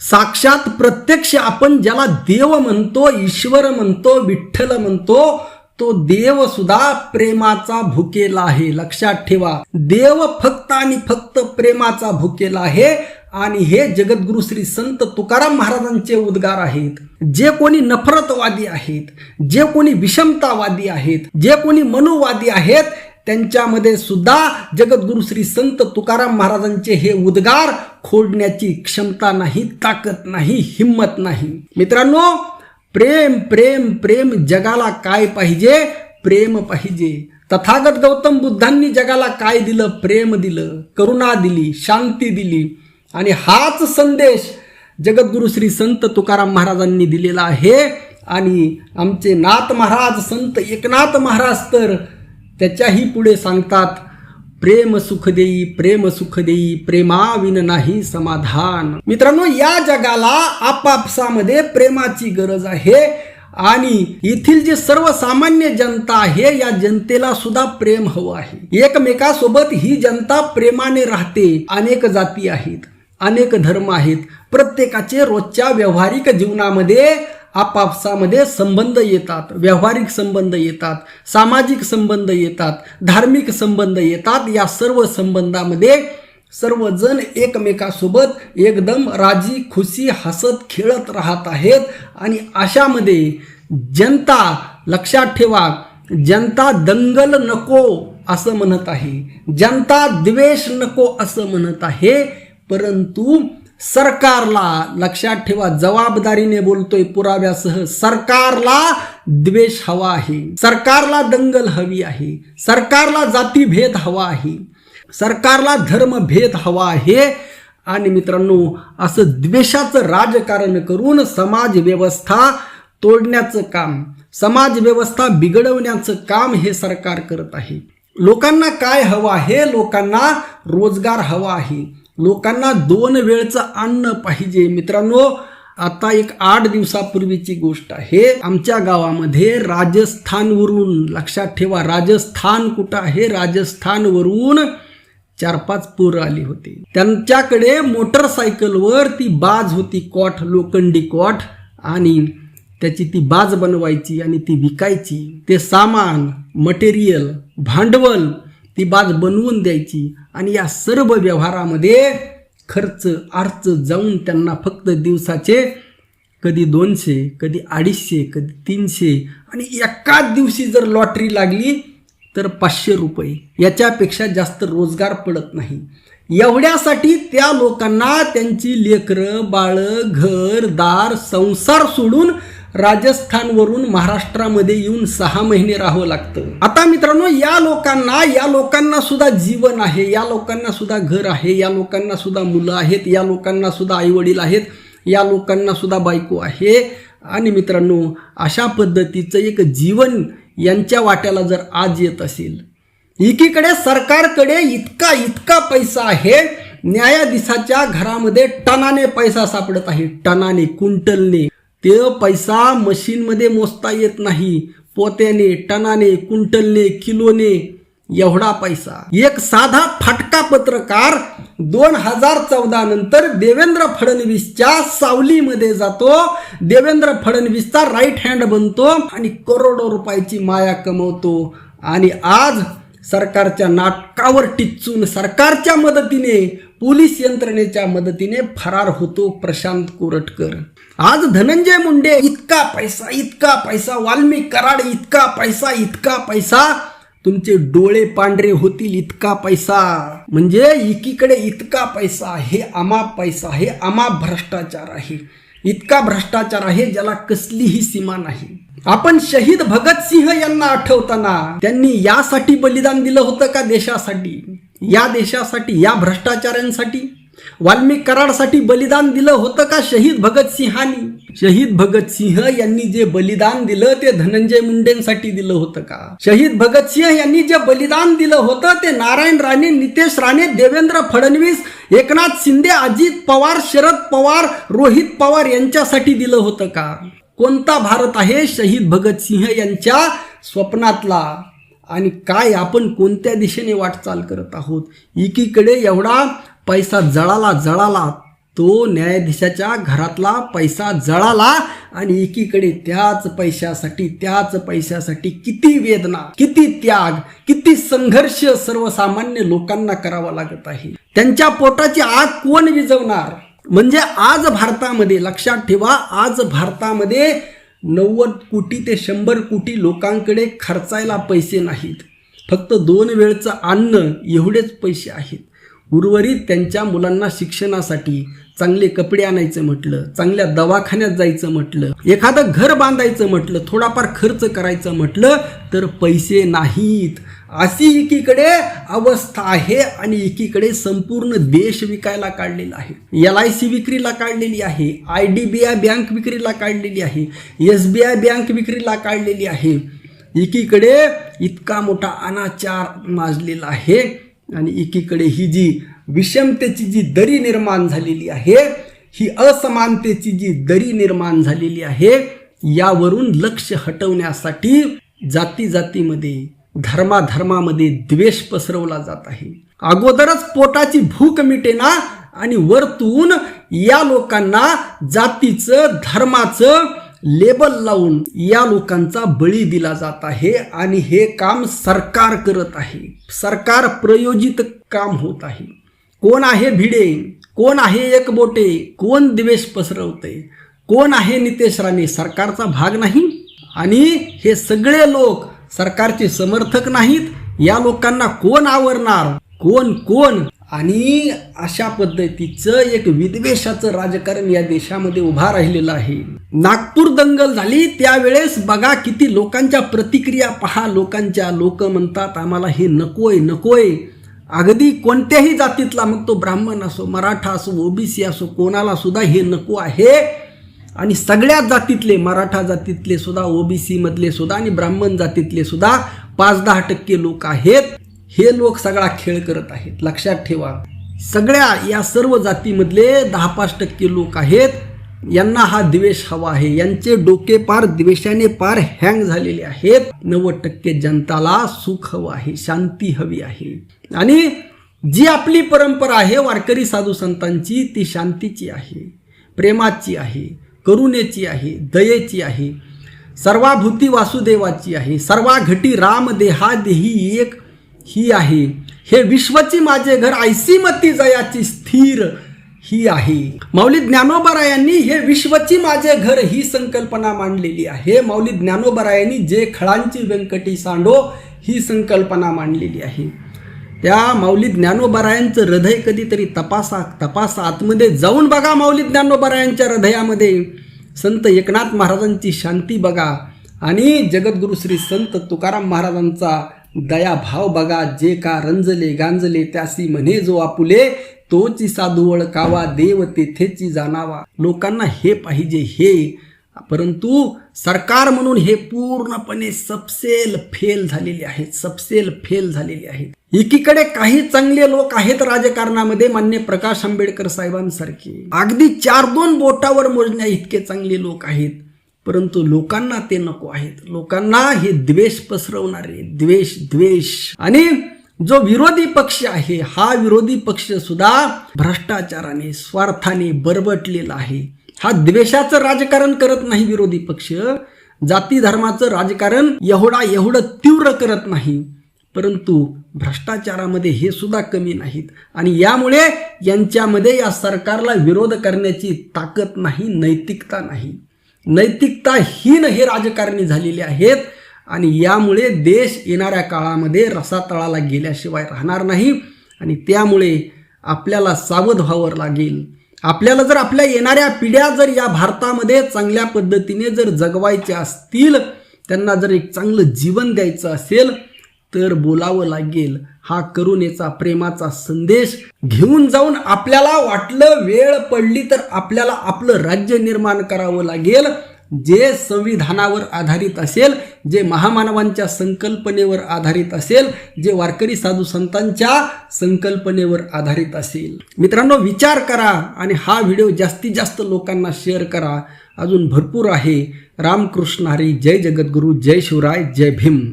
साक्षात प्रत्यक्ष आपण ज्याला देव म्हणतो ईश्वर म्हणतो विठ्ठल म्हणतो तो देव सुद्धा प्रेमाचा भुकेला आहे. लक्षात ठेवा. देव फक्त आणि फक्त प्रेमाचा भुकेला आहे आणि हे जगद्गुरु श्री संत तुकाराम महाराजांचे उद्गार आहेत. जे कोणी नफरतवादी आहेत जे कोणी विषमतावादी आहेत जे कोणी मनुवादी आहेत त्यांच्यामध्ये सुद्धा जगद्गुरु श्री संत तुकाराम महाराजांचे हे उद्गार खोडण्याची क्षमता नाही ताकद नाही हिंमत नाही. मित्रांनो प्रेम प्रेम प्रेम जगाला काय पाहिजे? प्रेम पाहिजे. तथागत गौतम बुद्धांनी जगाला काय दिलं? प्रेम दिलं. करुणा दिली शांती दिली. आणि हाच संदेश जगद्गुरु श्री संत तुकाराम महाराजांनी दिलेला आहे. आणि आमचे नाथ महाराज संत एकनाथ महाराज तर त्याच्याही पुढे सांगतात प्रेम सुख देई प्रेम सुख देई प्रेमाविन नाही समाधान. मित्रांनो या जगाला आपापसामध्ये प्रेमाची गरज आहे आणि येथील जे सर्वसामान्य जनता आहे या जनतेला सुद्धा प्रेम हवं आहे. एकमेकासोबत ही जनता प्रेमाने राहते अनेक जाती आहेत अनेक धर्म आहेत. प्रत्येकाचे रोजच्या व्यावहारिक जीवनामध्ये आपापसामध्ये संबंध येतात व्यावहारिक संबंध येतात सामाजिक संबंध येतात धार्मिक संबंध येतात या सर्व संबंधामध्ये सर्वजण एकमेकासोबत एकदम राजी खुशी हसत खेळत राहत आहेत आणि अशामध्ये जनता लक्षात ठेवा जनता दंगल नको असं म्हणत आहे जनता द्वेष नको असं म्हणत आहे परंतु सरकारला लक्षात ठेवा जबाबदारीने बोलतोय पुराव्यासह सरकारला द्वेष हवा आहे सरकारला दंगल हवी आहे सरकारला जातीभेद हवा आहे सरकारला धर्मभेद हवा आहे. आणि मित्रांनो असं द्वेषाचं राजकारण करून समाज व्यवस्था तोडण्याचं काम समाज व्यवस्था बिघडवण्याचं काम हे सरकार करत आहे. लोकांना काय हवं आहे? लोकांना रोजगार हवा आहे. लोकांना दोन वेळचं अन्न पाहिजे. मित्रांनो आता एक आठ दिवसापूर्वीची गोष्ट आहे. आमच्या गावामध्ये राजस्थानवरून लक्षात ठेवा राजस्थान कुठं आहे? राजस्थानवरून चार पाच पोरं आली होती. त्यांच्याकडे मोटरसायकलवर ती बाज होती कॉट लोखंडी कॉट आणि त्याची ती बाज बनवायची आणि ती विकायची. ते सामान मटेरियल भांडवल ती बाज बनवून द्यायची आणि या सर्व व्यवहारामध्ये खर्च अर्च जाऊन त्यांना फक्त दिवसाचे कधी दोनशे कधी अडीचशे कधी तीनशे आणि एकाच दिवशी जर लॉटरी लागली तर पाचशे रुपये. याच्यापेक्षा जास्त रोजगार पडत नाही. एवढ्यासाठी त्या लोकांना त्यांची लेकरं बाळं घर दार संसार सोडून राजस्थानवरून महाराष्ट्रामध्ये येऊन सहा महिने राहावं लागतं. आता मित्रांनो या लोकांना या लोकांना सुद्धा जीवन आहे या लोकांना सुद्धा घर आहे या लोकांना सुद्धा मुलं आहेत या लोकांना सुद्धा आईवडील आहेत या लोकांना सुद्धा बायको आहे. आणि मित्रांनो अशा पद्धतीचं एक जीवन यांच्या वाट्याला जर आज येत असेल एकीकडे सरकारकडे इतका इतका पैसा आहे न्यायाधीशाच्या घरामध्ये टनाने पैसा सापडत आहे टनाने कुंटलने ते पैसा मशीनमध्ये मोजता येत नाही. पोत्याने टनाने कुंटलने किलोने एवढा पैसा. एक साधा फाटका पत्रकार दोन हजार चौदा नंतर देवेंद्र फडणवीसच्या सावलीमध्ये जातो. देवेंद्र फडणवीसचा राईट हँड बनतो आणि करोडो रुपयाची माया कमवतो. आणि आज सरकारच्या नाटकावर टिचून सरकारच्या मदतीने पोलीस यंत्रणेच्या मदतीने फरार होतो प्रशांत कोरटकर. आज धनंजय मुंडे इतका पैसा इतका पैसा वाल्मी कराड इतका पैसा इतका पैसा तुमचे डोळे पांढरे होतील इतका पैसा. म्हणजे एकीकडे इतका पैसा हे अमाप पैसा हे अमाप भ्रष्टाचार आहे. इतका भ्रष्टाचार आहे ज्याला कसलीही सीमा नाही. आपण शहीद भगतसिंह यांना आठवताना त्यांनी यासाठी बलिदान दिलं होतं का देशासाठी? या देशासाठी या भ्रष्टाचाऱ्यांसाठी वाल्मिक कराडसाठी बलिदान दिलं होतं का शहीद भगतसिंहानी शहीद भगतसिंह यांनी जे बलिदान दिलं ते धनंजय मुंडेंसाठी दिलं होतं का? शहीद भगतसिंह यांनी जे बलिदान दिलं होतं ते नारायण राणे नितेश राणे देवेंद्र फडणवीस एकनाथ शिंदे अजित पवार शरद पवार रोहित पवार यांच्यासाठी दिलं होतं का? कोणता भारत आहे शहीद भगतसिंह यांच्या स्वप्नातला? आणि काय आपण कोणत्या दिशेने वाटचाल करत आहोत? एकीकडे एवढा पैसा जळाला जळाला तो न्यायाधीशाच्या घरातला पैसा जळाला आणि एकीकडे त्याच पैशासाठी त्याच पैशासाठी किती वेदना किती त्याग किती संघर्ष सर्वसामान्य लोकांना करावा लागत आहे. त्यांच्या पोटाची आग कोण विझवणार? म्हणजे आज भारतामध्ये लक्षात ठेवा आज भारतामध्ये नव्वद कोटी ते शंभर कोटी लोकांकडे खर्चायला पैसे नाहीत. फक्त दोन वेळचं अन्न एवढेच पैसे आहेत. उर्वरित त्यांच्या मुलांना शिक्षणासाठी चांगले कपडे आणायचं म्हटलं चांगल्या दवाखान्यात जायचं म्हटलं एखादं घर बांधायचं म्हटलं थोडाफार खर्च करायचं म्हटलं तर पैसे नाहीत. अशी एकीकडे अवस्था आहे आणि एकीकडे संपूर्ण देश विकायला काढलेला आहे. एल आय सी विक्रीला काढलेली आहे I D B I bank विक्रीला काढलेली आहे एस बी आय बँक विक्रीला काढलेली आहे. एकीकडे इतका मोठा अनाचार माजलेला आहे आणि एकीकडे ही जी विषमतेची जी दरी निर्माण झालेली आहे ही असमानतेची जी दरी निर्माण झालेली आहे यावरून लक्ष हटवण्यासाठी जाती जातीमध्ये धर्माधर्मामध्ये द्वेष पसरवला जात आहे. अगोदरच पोटाची भूक मिटेना आणि वरतून या लोकांना जातीचं धर्माचं लेबल लावून या लोकांचा बळी दिला जात आहे आणि हे काम सरकार करत आहे. सरकार प्रयोजित काम होत आहे. कोण आहे भिडे? कोण आहे एक बोटे कोण द्वेष पसरवते? कोण आहे नितेश राणे? सरकारचा भाग नाही? आणि हे सगळे लोक सरकारचे समर्थक नाहीत. या लोकांना कोण आवरणार? कोण कोण? आणि अशा पद्धतीचं एक विद्वेषाचं राजकारण या देशामध्ये उभा राहिलेलं आहे. नागपूर दंगल झाली त्यावेळेस बघा किती लोकांच्या प्रतिक्रिया पहा. लोकांच्या लोक म्हणतात आम्हाला हे नकोय नकोय. अगदी कोणत्याही जातीतला मग तो ब्राह्मण असो मराठा असो ओबीसी असो कोणाला सुद्धा हे नको आहे. आणि सगळ्या जातीतले मराठा जातीतले सुद्धा ओबीसी मधले सुद्धा आणि ब्राह्मण जातीतले सुद्धा पाच दहा टक्के लोक आहेत. हे लोक सगळा खेळ करत आहेत. लक्षात ठेवा. सगळ्या या सर्व जातीमधले दहा पाच टक्के लोक आहेत. यांना हा द्वेष हवा आहे. यांचे डोके पार द्वेषाने पार हँग झालेले आहेत. नव्वद टक्के जनताला सुख हवं आहे शांती हवी आहे. आणि जी आपली परंपरा आहे वारकरी साधू संतांची ती शांतीची आहे प्रेमाची आहे. करुणेची आहे दयेची आहे सर्वाभूती वासुदेवाची आहे सर्वा घटी राम देहा देही एक ही आहे. हे विश्वची माझे घर आयसीमती जयाची स्थिर ही आहे. माऊली ज्ञानोबरायांनी हे विश्वची माझे घर ही संकल्पना मांडलेली आहे. माऊली ज्ञानोबरायांनी जे खळांची व्यंकटी सांडो ही संकल्पना मांडलेली आहे. त्या माऊली ज्ञानोबरायांचं हृदय कधीतरी तपासा तपासा आतमध्ये जाऊन बघा माऊली ज्ञानोबरायांच्या हृदयामध्ये. संत एकनाथ महाराजांची शांती बघा आणि जगद्गुरु श्री संत तुकाराम महाराजांचा दयाभाव बघा. जे का रंजले गांजले त्यासी म्हणे जो आपुले तोची साधू ओळखावा देव तेथेची जाणावा. लोकांना हे पाहिजे हे. परंतु सरकार म्हणून हे पूर्णपणे सपसेल फेल झालेले आहेत सपसेल फेल झालेले आहेत. एकीकडे काही चांगले लोक आहेत राजकारणामध्ये मान्य प्रकाश आंबेडकर साहेबांसारखे. अगदी चार दोन बोटावर मोजण्या इतके चांगले लोक आहेत परंतु लोकांना ते नको आहेत. लोकांना हे द्वेष पसरवणारे द्वेष द्वेष. आणि जो विरोधी पक्ष आहे हा विरोधी पक्ष सुद्धा भ्रष्टाचाराने स्वार्थाने बरबटलेला आहे. हा द्वेषाचं राजकारण करत नाही विरोधी पक्ष. जाती धर्माचं राजकारण एवढा एवढं तीव्र करत नाही. परंतु भ्रष्टाचारामध्ये हे सुद्धा कमी नाहीत. आणि यामुळे यांच्यामध्ये या सरकारला विरोध करण्याची ताकद नाही नैतिकता नाही. नैतिकताहीन हे राजकारणी झालेले आहेत आणि यामुळे देश येणाऱ्या काळामध्ये रसातळाला गेल्याशिवाय राहणार नाही आणि त्यामुळे आपल्याला सावध व्हावं लागेल. आपल्याला जर आपल्या येणाऱ्या पिढ्या जर या भारतामध्ये चांगल्या पद्धतीने जर जगवायच्या असतील त्यांना जर एक चांगलं जीवन द्यायचं असेल तर बोलावं लागेल. हा करुणेचा प्रेमाचा संदेश घेऊन जाऊन आपल्याला वाटलं वेळ पडली तर आपल्याला आपलं राज्य निर्माण करावं लागेल. जे संविधानावर आधारित असेल जे महामानवांच्या संकल्पनेवर आधारित असेल जे वारकरी साधू संतांच्या संकल्पनेवर आधारित असेल. मित्रांनो विचार करा आणि हा व्हिडिओ जास्तीत जास्त लोकांना शेअर करा. अजून भरपूर आहे. रामकृष्ण हरी जय जगद्गुरू जय शिवराय जय भीम.